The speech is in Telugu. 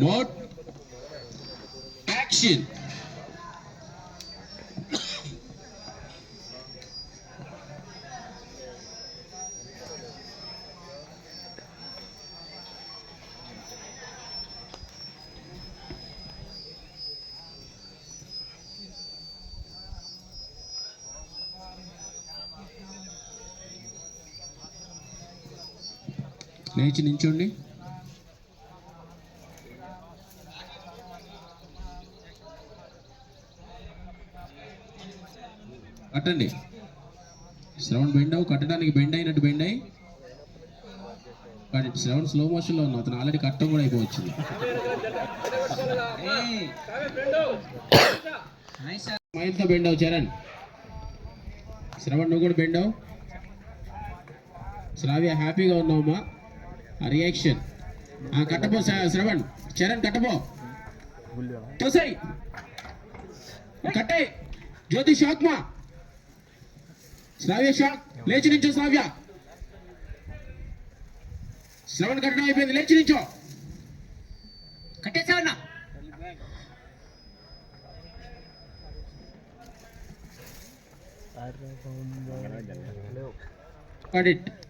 మోడ్ యాక్షన్ లేచి నించోండి కట్టండి. శ్రవణ్ బెండ్ అవు కట్టడానికి బెండ్ అయినట్టు బెండ్ అయి కానీ శ్రవణ్ స్లో మోషన్లో ఉన్నావు అతను ఆల్రెడీ కట్టం కూడా అయిపోవచ్చింది. మైల్తో బెండ్ అవు చరణ్. శ్రవణ్ నువ్వు కూడా బెండ్ అవు శ్రావ్య హ్యాపీగా ఉన్నావమ్మా ఆ రియాక్షన్ ఆ కట్టపో శ్ర- శ్రవణ్. చరణ్ కట్టపో. తోసై కట్టే జ్యోతి షాక్ మా శ్రావ్య షాక్ లేచి నించో శ్రావ్య. శ్రవణ్ కట్టడం అయిపోయింది లేచి నించో కట్టేసావన్నా Got it.